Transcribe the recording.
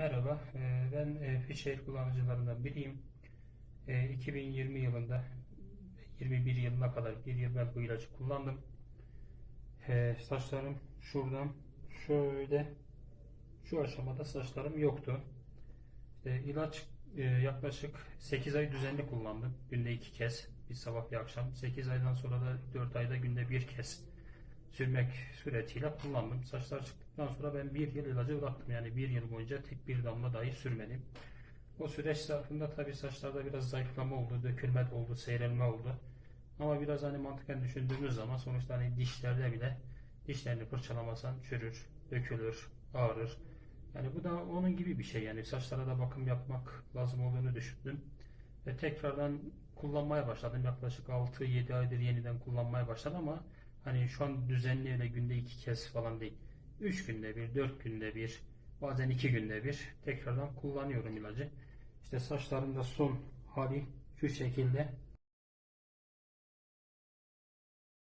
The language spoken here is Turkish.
Merhaba, e, ben e, Fişehir kullanıcılarından biriyim. E, 2020 yılında 21 yılına kadar bir yıl ben bu ilacı kullandım. E, Saçlarım şuradan şöyle şu aşamada saçlarım yoktu. İlaç e, yaklaşık 8 ay düzenli kullandım. Günde 2 kez, bir sabah bir akşam. 8 aydan sonra da 4 ayda günde bir kez sürmek suretiyle kullandım. Saçlar çıktıktan sonra ben bir yıl ilacı bıraktım. Yani bir yıl boyunca tek bir damla dahi sürmedim. O süreç zarfında tabii saçlarda biraz zayıflama oldu, dökülme oldu, seyrelme oldu. Ama biraz hani mantıken düşündüğümüz zaman sonuçta hani dişlerde bile dişlerini fırçalamasan çürür, dökülür, ağrır. Yani bu da onun gibi bir şey yani saçlara da bakım yapmak lazım olduğunu düşündüm. Ve tekrardan kullanmaya başladım. Yaklaşık 6-7 aydır yeniden kullanmaya başladım ama hani şu an düzenli öyle günde iki kez falan değil. 3 günde bir, 4 günde bir, bazen 2 günde bir tekrardan kullanıyorum ilacı. İşte saçlarımda son hali şu şekilde.